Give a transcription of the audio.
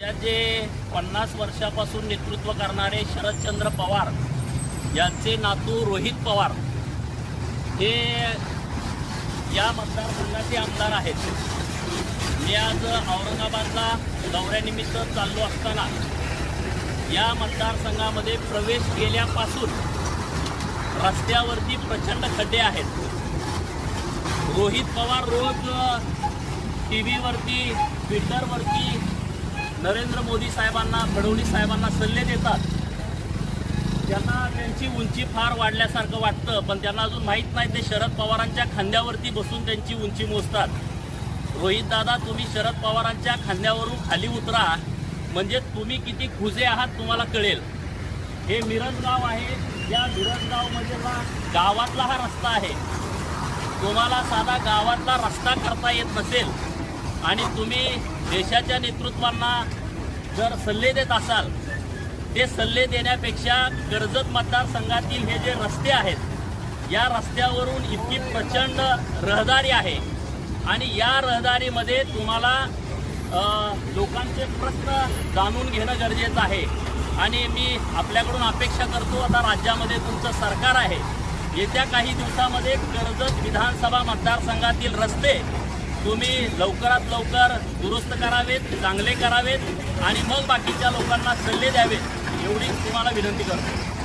राज्याचे पन्नास वर्षापासून नेतृत्व करणारे शरदचंद्र पवार यांचे नातू रोहित पवार हे या मतदारसंघाचे आमदार आहेत. मी आज औरंगाबादला दौऱ्यानिमित्त चाललो असताना या मतदारसंघामध्ये प्रवेश केल्यापासून रस्त्यावरती प्रचंड खड्डे आहेत. रोहित पवार रोज टी व्हीवरती ट्विटरवरती नरेंद्र मोदी साहेबांना फडणवीस साहेबांना सल्ले देतात. त्यांना त्यांची उंची फार वाढल्यासारखं वाटतं पण त्यांना अजून माहीत नाही ते शरद पवारांच्या खांद्यावरती बसून त्यांची उंची मोजतात. रोहित दादा तुम्ही शरद पवारांच्या खांद्यावरून खाली उतरा. म्हणजे तुम्ही किती खुजे आहात तुम्हाला कळेल. हे मिरजगाव आहे. या मिरजगावमध्ये गावातला हा रस्ता आहे. तुम्हाला साधा गावातला रस्ता करता येत नसेल. आणि तुम्ही देशाच्या नेतृत्वांना जर सल्ले देत असाल ते सल्ले देण्यापेक्षा कर्जत मतदारसंघातील हे जे रस्ते आहेत या रस्त्यावरून इतकी प्रचंड रहदारी आहे. आणि या रहदारीमध्ये तुम्हाला लोकांचे प्रश्न जाणून घेणं गरजेचं आहे. आणि मी आपल्याकडून अपेक्षा करतो आता राज्यामध्ये तुमचं सरकार आहे. येत्या काही दिवसामध्ये कर्जत विधानसभा मतदारसंघातील रस्ते तुम्ही लवकरात लवकर दुरुस्त करावेत चांगले करावेत आणि मग बाकीच्या लोकांना सल्ले द्यावेत एवढीच तुम्हाला विनंती करतो.